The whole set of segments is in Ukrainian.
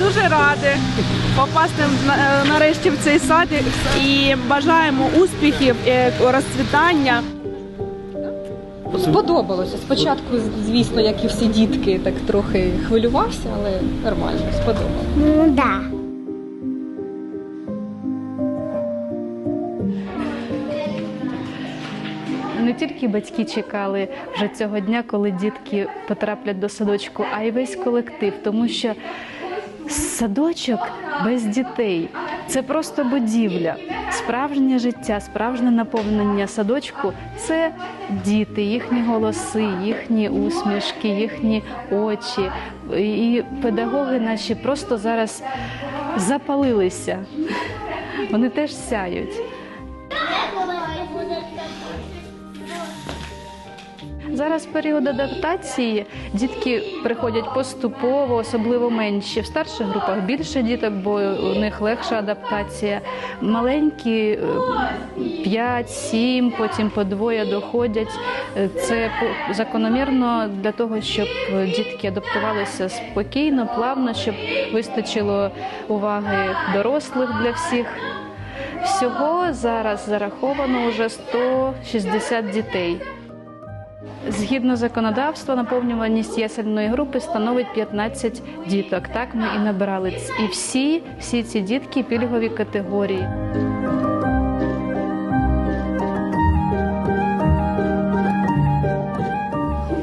раді попасти е, нарешті в цей сад і бажаємо успіхів, е, розцвітання. Сподобалося. Спочатку, звісно, як і всі дітки, так трохи хвилювався, але нормально, сподобалося. Ну да. Не тільки батьки чекали вже цього дня, коли дітки потраплять до садочку, а й весь колектив, тому що садочок без дітей це просто будівля. Справжнє життя, справжнє наповнення садочку це діти, їхні голоси, їхні усмішки, їхні очі. І педагоги наші просто зараз запалилися. Вони теж сяють. Зараз період адаптації. Дітки приходять поступово, особливо менші. В старших групах більше діток, бо у них легша адаптація. Маленькі 5-7, потім по двоє доходять. Е, Це закономірно для того, щоб дітки адаптувалися спокійно, плавно, щоб вистачило уваги дорослих для всіх. Всього зараз зараховано вже 160 дітей. Згідно законодавства, наповнюваність ясельної групи становить 15 діток. Так ми і набирали. І всі, всі ці дітки пільгові категорії.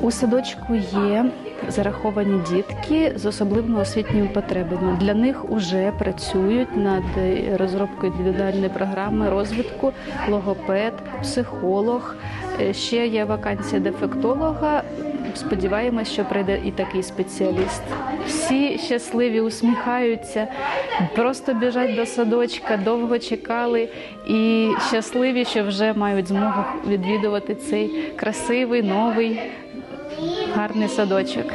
У садочку є зараховані дітки з особливими освітніми потребами. Для них вже працюють над розробкою індивідуальної програми розвитку логопед, психолог. Е, Ще є вакансія дефектолога. Сподіваємось, що прийде і такий спеціаліст. Всі щасливі, усміхаються, просто біжать до садочка, довго чекали і щасливі, що вже мають змогу відвідувати цей красивий новий гарний садочок.